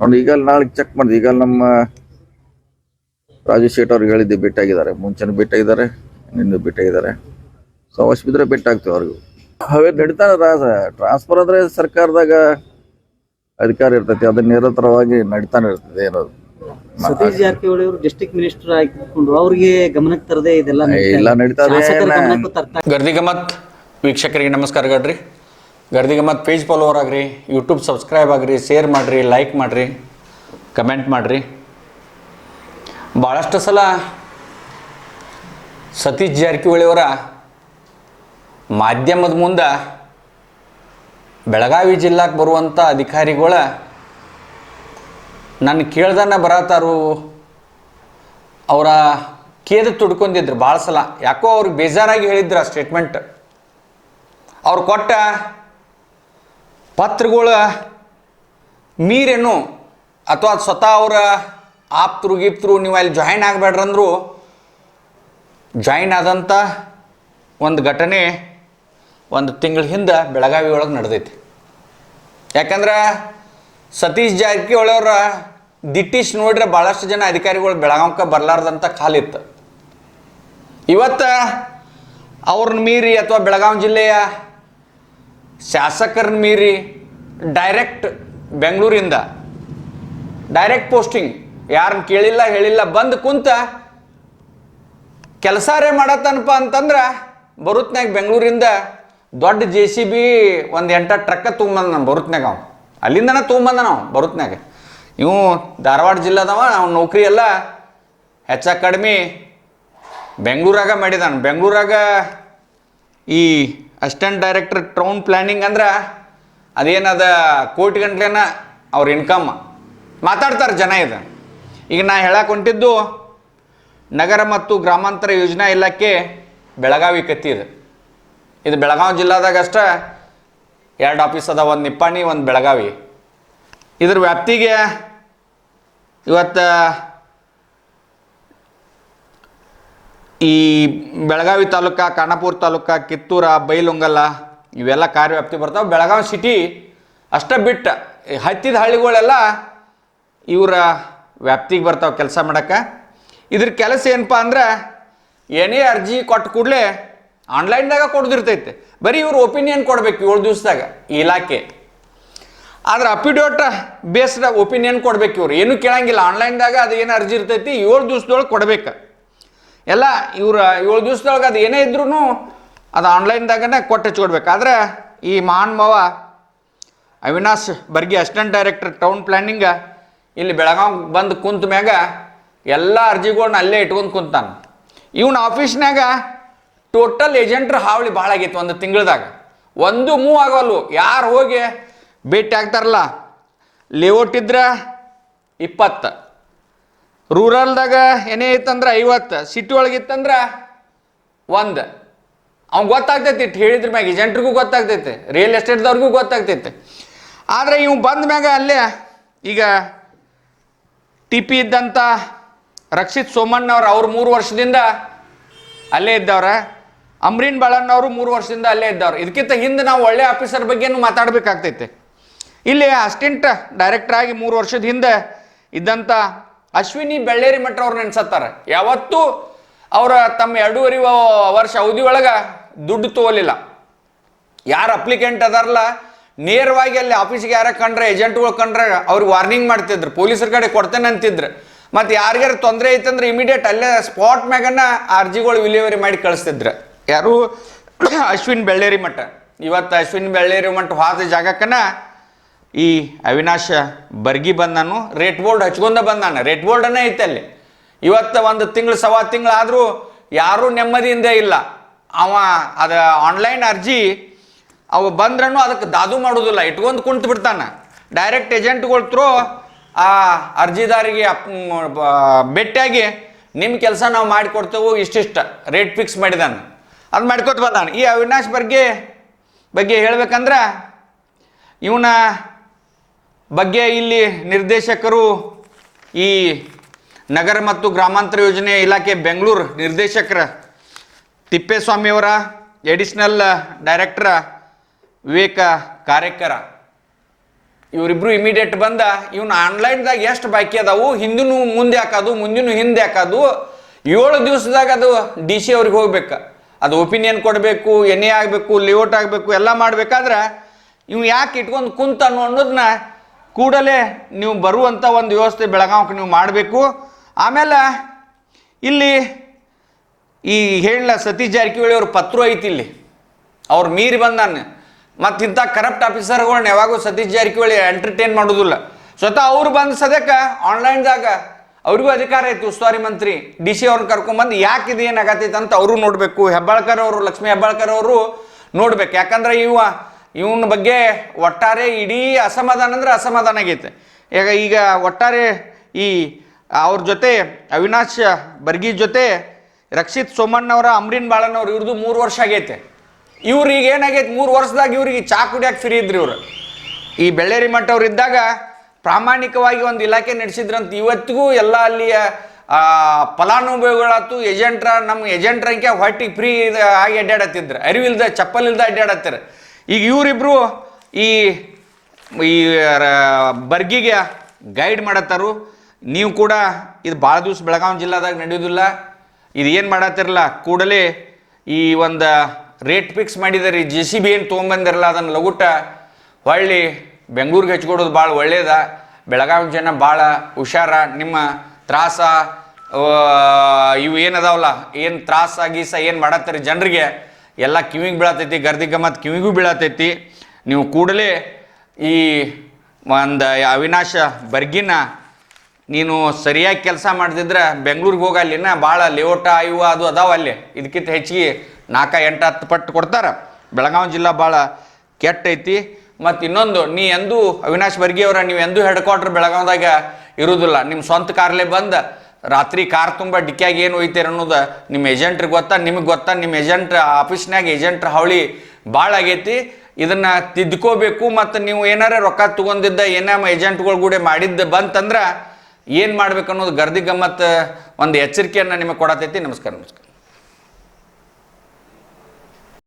ನೋಡಿ ಈಗ ನಾಳೆ ಚೆಕ್ ಮಾಡಿದೆ ಈಗ ನಮ್ಮ ರಾಜು ಶೇಟ್ ಅವ್ರಿಗೆ ಹೇಳಿದ್ದೆ ಭೇಟಿಯಾಗಿದ್ದಾರೆ. ಮುಂಚೆನೂ ಭೇಟಿಯಾಗಿದ್ದಾರೆ ನಿನ್ನೆ ಭೇಟಿಯಾಗಿದ್ದಾರೆ. ಸೊ ಅವಶ್ಯ ಬಿದ್ದರೆ ಭೇಟಿ ಆಗ್ತೀವಿ ಅವ್ರಿಗೂ ಅವೇ ನಡೀತಾನೆ ಟ್ರಾನ್ಸ್ಫರ್ ಅಂದರೆ ಸರ್ಕಾರದಾಗ ಅಧಿಕಾರ ಇರ್ತೈತಿ ಅದನ್ನ ನಿರಂತರವಾಗಿ ನಡೀತಾನೆ ಇರ್ತದೆ ಏನದು ಸತೀಶ್ ಜಾರಕಿಹೊಳಿ ಅವರು ಡಿಸ್ಟ್ರಿಕ್ಟ್ ಮಿನಿಸ್ಟರ್ ಆಗಿಕೊಂಡು ಅವ್ರಿಗೆ ಗಮನಕ್ಕೆ ತರದೇ ಇದೆಲ್ಲ ನಡೀತಾ ಇಲ್ಲ ಇದೆ. ಗಮನಕ್ಕೂ ತರ್ತಾ ಗರ್ದಿಗಮತ್ ವೀಕ್ಷಕರಿಗೆ ನಮಸ್ಕಾರಗಳ್ರಿ ಗರ್ದಿಗಮತ್ ಪೇಜ್ ಫಾಲೋವರ್ ಆಗ್ರಿ ಯೂಟ್ಯೂಬ್ ಸಬ್ಸ್ಕ್ರೈಬ್ ಆಗ್ರಿ ಶೇರ್ ಮಾಡಿರಿ ಲೈಕ್ ಮಾಡಿರಿ ಕಮೆಂಟ್ ಮಾಡಿರಿ. ಭಾಳಷ್ಟು ಸಲ ಸತೀಶ್ ಜಾರಕಿಹೊಳಿಯವರ ಮಾಧ್ಯಮದ ಮುಂದೆ ಬೆಳಗಾವಿ ಜಿಲ್ಲಾಕ್ಕೆ ಬರುವಂಥ ಅಧಿಕಾರಿಗಳ ನನ್ನ ಕೇಳ್ದನ್ನ ಬರತಾರು ಅವರ ಕೇದ ತುಡ್ಕೊಂಡಿದ್ರು ಭಾಳ ಸಲ. ಯಾಕೋ ಅವ್ರಿಗೆ ಬೇಜಾರಾಗಿ ಹೇಳಿದ್ರು ಆ ಸ್ಟೇಟ್ಮೆಂಟ್ ಅವ್ರು ಕೊಟ್ಟ ಪತ್ರಗಳ ಮೀರೇನು ಅಥವಾ ಸ್ವತಃ ಅವರ ಆಪ್ತರು ಗೀಪ್ತರು ನೀವು ಅಲ್ಲಿ ಜಾಯಿನ್ ಆಗಬೇಡ್ರಂದ್ರು ಜಾಯಿನ್ ಆದಂಥ ಒಂದು ಘಟನೆ ಒಂದು ತಿಂಗಳ ಹಿಂದೆ ಬೆಳಗಾವಿ ಒಳಗೆ ನಡೆದೈತಿ. ಯಾಕಂದ್ರೆ ಸತೀಶ್ ಜಾರಕಿಹೊಳಿ ಅವರ ದಿಟ್ಟಿಶ್ ನೋಡ್ರೆ ಭಾಳಷ್ಟು ಜನ ಅಧಿಕಾರಿಗಳು ಬೆಳಗಾವಕ್ಕೆ ಬರಲಾರ್ದಂಥ ಕಾಲಿತ್ತು ಇವತ್ತು ಅವ್ರನ್ನ ಮೀರಿ ಅಥವಾ ಬೆಳಗಾವಿ ಜಿಲ್ಲೆಯ ಶಾಸಕರನ್ನ ಮೀರಿ ಡೈರೆಕ್ಟ್ ಬೆಂಗಳೂರಿಂದ ಡೈರೆಕ್ಟ್ ಪೋಸ್ಟಿಂಗ್ ಯಾರನ್ನ ಕೇಳಿಲ್ಲ, ಹೇಳಿಲ್ಲ, ಬಂದು ಕುಂತ ಕೆಲಸಾರೇ ಮಾಡತ್ತನಪ್ಪ ಅಂತಂದ್ರೆ ಬರುತ್ನಾಗ ಬೆಂಗಳೂರಿಂದ ದೊಡ್ಡ ಜೆ ಸಿ ಬಿ ಒಂದು ಎಂಟ ಟ್ರಕ್ಕ ತೊಗೊಂಬಂದ ನಾನು ಬರುತ್ನಾಗ ಅವ. ಅಲ್ಲಿಂದನ ತೊಗೊಂಬಂದ ನಾವು ಬರುತ್ನಾಗ. ಇವು ಧಾರವಾಡ ಜಿಲ್ಲಾದವ, ಅವ್ನ ನೌಕರಿ ಎಲ್ಲ ಹೆಚ್ಚ ಕಡಿಮೆ ಬೆಂಗಳೂರಾಗ ಮಾಡಿದಾನ. ಬೆಂಗಳೂರಾಗ ಈ ಅಸಿಸ್ಟೆಂಟ್ ಡೈರೆಕ್ಟರ್ ಟೌನ್ ಪ್ಲ್ಯಾನಿಂಗ್ ಅಂದ್ರೆ ಅದೇನದ ಕೋಟಿ ಗಂಟ್ಲೆನ ಅವ್ರ ಇನ್ಕಮ್. ಮಾತಾಡ್ತಾರೆ ಜನ ಇದು. ಈಗ ನಾ ಹೇಳಕ್ಕೆ ಹೊಂಟಿದ್ದು ನಗರ ಮತ್ತು ಗ್ರಾಮಾಂತರ ಯೋಜನಾ ಇಲಾಖೆ ಬೆಳಗಾವಿ ಕತ್ತಿ ಇದು. ಇದು ಬೆಳಗಾವಿ ಜಿಲ್ಲಾದಾಗ ಅಷ್ಟೇ ಎರಡು ಆಫೀಸ್ ಅದ ಒಂದು ನಿಪ್ಪಾಣಿ, ಒಂದು ಬೆಳಗಾವಿ. ಇದ್ರ ವ್ಯಾಪ್ತಿಗೆ ಇವತ್ತು ಈ ಬೆಳಗಾವಿ ತಾಲೂಕ, ಖಾನಾಪುರ ತಾಲೂಕ, ಕಿತ್ತೂರ ಬೈಲುಂಗಲ್ಲ ಇವೆಲ್ಲ ಕಾರ್ಯವ್ಯಾಪ್ತಿ ಬರ್ತಾವೆ. ಬೆಳಗಾವಿ ಸಿಟಿ ಅಷ್ಟ ಬಿಟ್ಟು ಹತ್ತಿದ ಹಳ್ಳಿಗಳೆಲ್ಲ ಇವರ ವ್ಯಾಪ್ತಿಗೆ ಬರ್ತಾವೆ ಕೆಲಸ ಮಾಡಕ್ಕೆ ಇದ್ರ ಕೆಲಸ ಏನಪ್ಪ ಅಂದ್ರೆ ಏನೇ ಅರ್ಜಿ ಕೊಟ್ಟ ಕೂಡಲೇ ಆನ್ಲೈನ್ದಾಗ ಕೊಡ್ದಿರ್ತೈತೆ. ಬರೀ ಇವ್ರ ಒಪಿನಿಯನ್ ಕೊಡ್ಬೇಕು ಏಳು ದಿವಸದಾಗ ಇಲಾಖೆ. ಆದ್ರೆ ಅಪಿಡೋಟ ಬೇಸ್ಡ್ ಒಪಿನಿಯನ್ ಕೊಡ್ಬೇಕು ಇವ್ರು. ಏನು ಕೇಳಂಗಿಲ್ಲ. ಆನ್ಲೈನ್ದಾಗ ಅದು ಏನು ಅರ್ಜಿ ಇರ್ತೈತಿ, ಏಳು ದಿವಸದೊಳಗೆ ಕೊಡ್ಬೇಕು. ಎಲ್ಲ ಇವ್ರು ಏಳು ದಿವಸದೊಳಗೆ ಅದು ಏನೇ ಇದ್ರೂ ಅದು ಆನ್ಲೈನ್ದಾಗನೇ ಕೊಟ್ಟು ಹಚ್ಕೊಡ್ಬೇಕು. ಆದ್ರೆ ಈ ಮಹಾನ್ Avinash Bargi assistant director town planning ಇಲ್ಲಿ ಬೆಳಗಾವ್ ಬಂದು ಕುಂತ ಮ್ಯಾಗ ಎಲ್ಲ ಅರ್ಜಿಗಳನ್ನ ಅಲ್ಲೇ ಇಟ್ಕೊಂಡು ಕುಂತಾನ. ಇವನ ಆಫೀಸ್ನಾಗ ಟೋಟಲ್ ಏಜೆಂಟ್ರ ಹಾವಳಿ ಭಾಳ ಆಗೈತೆ ಒಂದು ತಿಂಗಳದಾಗ. ಒಂದು ಮೂವ್ ಆಗೋಲ್ವು ಯಾರು ಹೋಗಿ ಭೇಟಿ ಆಗ್ತಾರಲ್ಲ ಲೇಔಟ್ ಇದ್ರೆ ಇಪ್ಪತ್ತು. ರೂರಲ್ದಾಗ ಏನೇ ಇತ್ತಂದ್ರೆ ಐವತ್ತು ಸಿಟಿ ಒಳಗಿತ್ತಂದ್ರೆ ಒಂದು. ಅವ್ನು ಗೊತ್ತಾಗ್ತೈತಿ ಇಟ್ಟು ಹೇಳಿದ್ರ ಮ್ಯಾಗ ಏಜೆಂಟ್ರಿಗೂ ಗೊತ್ತಾಗ್ತೈತೆ ರಿಯಲ್ ಎಸ್ಟೇಟ್ದವ್ರಿಗೂ ಗೊತ್ತಾಗ್ತೈತೆ. ಆದರೆ ಇವು ಬಂದ ಮ್ಯಾಗ ಅಲ್ಲೇ ಈಗ ಟಿ ಪಿ ಇದ್ದಂಥ ರಕ್ಷಿತ್ ಸೋಮಣ್ಣ ಅವ್ರು ಮೂರು ವರ್ಷದಿಂದ ಅಲ್ಲೇ ಇದ್ದವ್ರ. ಅಮ್ರೀನ್ ಬಾಳಣ್ಣವರು ಮೂರು ವರ್ಷದಿಂದ ಅಲ್ಲೇ ಇದ್ದವ್ರು. ಇದಕ್ಕಿಂತ ಹಿಂದೆ ನಾವು ಒಳ್ಳೆ ಆಫೀಸರ್ ಬಗ್ಗೆನೂ ಮಾತಾಡಬೇಕಾಗ್ತೈತೆ. ಇಲ್ಲಿ ಅಸಿಸ್ಟೆಂಟ್ ಡೈರೆಕ್ಟರ್ ಆಗಿ ಮೂರು ವರ್ಷದ ಹಿಂದೆ ಇದ್ದಂಥ ಅಶ್ವಿನಿ ಬೆಳ್ಳೇರಿ ಮಠ ಅವ್ರು ನೆನ್ಸತ್ತಾರೆ. ಯಾವತ್ತೂ ಅವರ ತಮ್ಮ ಎರಡೂವರೆ ವರ್ಷ ಅವಧಿ ಒಳಗೆ ದುಡ್ಡು ತಗೋಲಿಲ್ಲ ಯಾರು ಅಪ್ಲಿಕೆಂಟ್ ಅದಾರಲ್ಲ ನೇರವಾಗಿ ಅಲ್ಲಿ ಆಫೀಸ್ಗೆ ಯಾರ ಕಂಡ್ರೆ ಏಜೆಂಟ್ಗಳು ಕಂಡ್ರೆ ಅವ್ರಿಗೆ ವಾರ್ನಿಂಗ್ ಮಾಡ್ತಿದ್ರು. ಪೊಲೀಸರ ಕಡೆ ಕೊಡ್ತೇನೆ ಅಂತಿದ್ರು. ಮತ್ತು ಯಾರಿಗಾರ ತೊಂದರೆ ಐತಂದ್ರೆ ಇಮಿಡಿಯೇಟ್ ಅಲ್ಲೇ ಸ್ಪಾಟ್ ಮ್ಯಾಗನ್ನ ಅರ್ಜಿಗಳು ವಿಲೇವರಿ ಮಾಡಿ ಕಳಿಸ್ತಿದ್ರು. ಯಾರು? ಅಶ್ವಿನ್ ಬೆಳ್ಳೇರಿ ಮಠ. ಇವತ್ತು ಅಶ್ವಿನ್ ಬೆಳ್ಳೇರಿ ಮಠ ಹೋದ ಜಾಗಕ್ಕನ ಈ ಅವಿನಾಶ ಬರ್ಗಿ ಬಂದಾನು, ರೇಟ್ ಬೋರ್ಡ್ ಹಚ್ಕೊಂಡ ಬಂದಾನ. ರೇಟ್ ಬೋರ್ಡನೇ ಐತೆ ಅಲ್ಲಿ. ಇವತ್ತು ಒಂದು ತಿಂಗಳು, ಸವಾ ತಿಂಗಳು ಆದರೂ ಯಾರೂ ನೆಮ್ಮದಿಯಿಂದ ಇಲ್ಲ. ಅವ ಅದ ಆನ್ಲೈನ್ ಅರ್ಜಿ, ಅವ ಬಂದ್ರೂ ಅದಕ್ಕೆ ದಾದು ಮಾಡೋದಿಲ್ಲ. ಇಟ್ಕೊಂಡು ಕುಂತು ಬಿಡ್ತಾನೆ. ಡೈರೆಕ್ಟ್ ಏಜೆಂಟ್ಗಳ ಥ್ರೂ ಆ ಅರ್ಜಿದಾರಿಗೆ ಭೇಟಿಯಾಗಿ ನಿಮ್ಮ ಕೆಲಸ ನಾವು ಮಾಡಿಕೊಡ್ತೇವೆ, ಇಷ್ಟಿಷ್ಟ. ರೇಟ್ ಫಿಕ್ಸ್ ಮಾಡಿದಾನೆ. ಅದು ಮಾಡ್ಕೊತ ಬಂದಾನೆ. ಈ ಅವಿನಾಶ್ ಬಗ್ಗೆ ಬಗ್ಗೆ ಹೇಳ್ಬೇಕಂದ್ರೆ, ಇವನ ಬಗ್ಗೆ ಇಲ್ಲಿ ನಿರ್ದೇಶಕರು ಈ ನಗರ ಮತ್ತು ಗ್ರಾಮಾಂತರ ಯೋಜನೆ ಇಲಾಖೆ ಬೆಂಗಳೂರು ನಿರ್ದೇಶಕರ ತಿಪ್ಪೇಸ್ವಾಮಿಯವರ ಎಡಿಷನಲ್ ಡೈರೆಕ್ಟರ್ ವಿವೇಕ ಕಾರ್ಯಕರ ಇವರಿಬ್ರು ಇಮಿಡಿಯೇಟ್ ಬಂದ, ಇವನು ಆನ್ಲೈನ್ದಾಗ ಎಷ್ಟು ಬಾಕಿ ಅದಾವು? ಹಿಂದಿನೂ ಮುಂದೆ ಹಾಕೋದು, ಮುಂದಿನ ಹಿಂದೆ ಹಾಕೋದು. ಏಳು ದಿವಸದಾಗ ಅದು ಡಿ ಸಿ ಅವ್ರಿಗೆ ಹೋಗ್ಬೇಕು. ಅದು ಒಪಿನಿಯನ್ ಕೊಡಬೇಕು ಎನ್ ಎ ಆಗಬೇಕು ಲೇಔಟ್ ಆಗಬೇಕು, ಎಲ್ಲ ಮಾಡಬೇಕಾದ್ರೆ ಇವ್ನು ಯಾಕೆ ಇಟ್ಕೊಂಡು ಕುಂತ ಅನ್ನೋ ಅನ್ನೋದನ್ನ ಕೂಡಲೇ ನೀವು ಬರುವಂಥ ಒಂದು ವ್ಯವಸ್ಥೆ ಬೆಳಗಾವಕ್ಕೆ ನೀವು ಮಾಡಬೇಕು. ಆಮೇಲೆ ಇಲ್ಲಿ ಈ ಹೇಳಲ್ಲ ಸತೀಶ್ ಜಾರಕಿಹೊಳಿ ಅವ್ರ ಪತ್ರ ಐತಿ ಇಲ್ಲಿ. ಅವ್ರು ಮೀರಿ ಬಂದಾನೆ. ಮತ್ತು ಇಂಥ ಕರಪ್ಟ್ ಆಫೀಸರ್ಗಳನ್ನ ಯಾವಾಗೂ ಸತೀಶ್ ಜಾರಕಿಹೊಳಿ ಎಂಟರ್ಟೈನ್ ಮಾಡೋದಿಲ್ಲ. ಸ್ವತಃ ಅವ್ರು ಬಂದ ಸದ್ಯಕ್ಕೆ ಆನ್ಲೈನ್ದಾಗ ಅವ್ರಿಗೂ ಅಧಿಕಾರ ಐತಿ ಉಸ್ತುವಾರಿ ಮಂತ್ರಿ ಡಿ ಸಿ ಅವ್ರನ್ನ ಕರ್ಕೊಂಬಂದು ಯಾಕೆ ಇದು ಏನಾಗತ್ತೈತೆ ಅಂತ ಅವರು ನೋಡಬೇಕು. ಹೆಬ್ಬಾಳ್ಕರ್ ಅವರು, ಲಕ್ಷ್ಮೀ ಹೆಬ್ಬಾಳ್ಕರ್ ಅವರು ನೋಡ್ಬೇಕು. ಯಾಕಂದ್ರೆ ಇವ ಇವನ ಬಗ್ಗೆ ಒಟ್ಟಾರೆ ಇಡೀ ಅಸಮಾಧಾನ ಅಂದರೆ ಅಸಮಾಧಾನ ಆಗೈತೆ. ಈಗ ಈಗ ಒಟ್ಟಾರೆ ಈ ಅವ್ರ ಜೊತೆ ಅವಿನಾಶ್ ಬರ್ಗಿ ಜೊತೆ ರಕ್ಷಿತ್ ಸೋಮಣ್ಣವರ ಅಮ್ರಿನ್ ಬಾಳನವ್ರು ಇವ್ರದ್ದು ಮೂರು ವರ್ಷ ಆಗೈತೆ. ಇವ್ರಿಗೆ ಏನಾಗೈತೆ? ಮೂರು ವರ್ಷದಾಗ ಇವ್ರಿಗೆ ಚಾ ಕುಡಿಯೋಕೆ ಫ್ರೀ ಇದ್ರಿ ಇವರು. ಈ ಬೆಳ್ಳೇರಿ ಮಠ ಅವ್ರು ಇದ್ದಾಗ ಪ್ರಾಮಾಣಿಕವಾಗಿ ಒಂದು ಇಲಾಖೆ ನಡೆಸಿದ್ರಂತ ಇವತ್ತಿಗೂ ಎಲ್ಲ ಅಲ್ಲಿಯ ಫಲಾನುಭವಿಗಳಾತು ಏಜೆಂಟ್ರ ನಮ್ಮ ಏಜೆಂಟ್ರಂಕೆ ಹೊಟ್ಟಿಗೆ ಫ್ರೀ ಆಗಿ ಅಡ್ಡಾಡತ್ತಿದ್ರು ಅರಿವಿಲ್ದ, ಚಪ್ಪಲ್ ಇಲ್ದ ಅಡ್ಡಾಡತ್ತಾರೆ ಈಗ ಇವರಿಬ್ರು ಈ ಈ ಬರ್ಗಿಗೆ ಗೈಡ್ ಮಾಡತ್ತಾರು. ನೀವು ಕೂಡ ಇದು ಭಾಳ ದಿವಸ ಬೆಳಗಾವಿ ಜಿಲ್ಲಾದಾಗ ನಡೆಯೋದಿಲ್ಲ. ಇದು ಏನು ಮಾಡತ್ತಿರಲ್ಲ? ಕೂಡಲೇ ಈ ಒಂದು ರೇಟ್ ಫಿಕ್ಸ್ ಮಾಡಿದಾರೆ. ಜೆ ಸಿ ಬಿ ಏನು ತೊಗೊಂಬಂದಿರಲ್ಲ ಅದನ್ನು ಲಗುಟ್ಟ ಹೊಳ್ಳಿ ಬೆಂಗಳೂರಿಗೆ ಹಚ್ಕೊಡೋದು ಭಾಳ ಒಳ್ಳೆಯದ ಬೆಳಗಾವಿ ಜನ ಭಾಳ ಹುಷಾರ. ನಿಮ್ಮ ತ್ರಾಸ ಇವು ಏನದಾವಲ್ಲ ಏನು ತ್ರಾಸ, ಗೀಸ ಏನು ಮಾಡತ್ತಾರೆ ಜನರಿಗೆ? ಎಲ್ಲ ಕಿವಿಗೆ ಬೀಳತೈತಿ, ಗರ್ದಿ ಗಮ್ಮತ್ ಕಿವಿಗೂ ಬೀಳತೈತಿ. ನೀವು ಕೂಡಲೇ ಈ ಒಂದು ಅವಿನಾಶ ಬರ್ಗಿನ ನೀನು ಸರಿಯಾಗಿ ಕೆಲಸ ಮಾಡ್ದಿದ್ರೆ ಬೆಂಗ್ಳೂರಿಗೆ ಹೋಗಿ ಅಲ್ಲಿನ ಭಾಳ ಲೇಔಟ ಇವು ಅದು ಅದಾವ ಅಲ್ಲಿ. ಇದಕ್ಕಿಂತ ಹೆಚ್ಚಿಗೆ ನಾಲ್ಕ ಎಂಟು ಹತ್ತು ಪಟ್ಟು ಕೊಡ್ತಾರೆ. ಬೆಳಗಾವಿ ಜಿಲ್ಲಾ ಭಾಳ ಕೆಟ್ಟೈತಿ. ಮತ್ತು ಇನ್ನೊಂದು, ನೀ ಎಂದೂ ಅವಿನಾಶ್ ಬರ್ಗಿಯವರ ನೀವು ಎಂದೂ ಹೆಡ್ ಕ್ವಾರ್ಟರ್ ಬೆಳಗಾವ್ದಾಗ ಇರುವುದಿಲ್ಲ ನಿಮ್ಮ ಸ್ವಂತ ಕಾರ್ಲೆ ಬಂದು ರಾತ್ರಿ ಕಾರ್ ತುಂಬ ಡಿಕ್ಕಿಯಾಗಿ ಏನು ಒಯ್ತೀರ ಅನ್ನೋದು ನಿಮ್ಮ ಏಜೆಂಟ್ರಿಗೆ ಗೊತ್ತಾ? ನಿಮಗೆ ಗೊತ್ತಾ? ನಿಮ್ಮ ಏಜೆಂಟ್ ಆಫೀಸ್ನಾಗ ಏಜೆಂಟ್ರ ಹಾವಳಿ ಭಾಳ ಆಗೈತಿ. ಇದನ್ನು ತಿದ್ಕೋಬೇಕು ಮತ್ತು ನೀವು ಏನಾರ ರೊಕ್ಕ ತೊಗೊಂಡಿದ್ದ ಏನ ಏಜೆಂಟ್ಗಳು ಕೂಡ ಮಾಡಿದ್ದ ಬಂತಂದ್ರೆ ಏನು ಮಾಡ್ಬೇಕು ಅನ್ನೋದು ಗರ್ದಿ ಗಮ್ಮತ್ತು ಒಂದು ಎಚ್ಚರಿಕೆಯನ್ನು ನಿಮಗೆ ಕೊಡತೈತಿ. ನಮಸ್ಕಾರ ನಮಸ್ಕಾರ.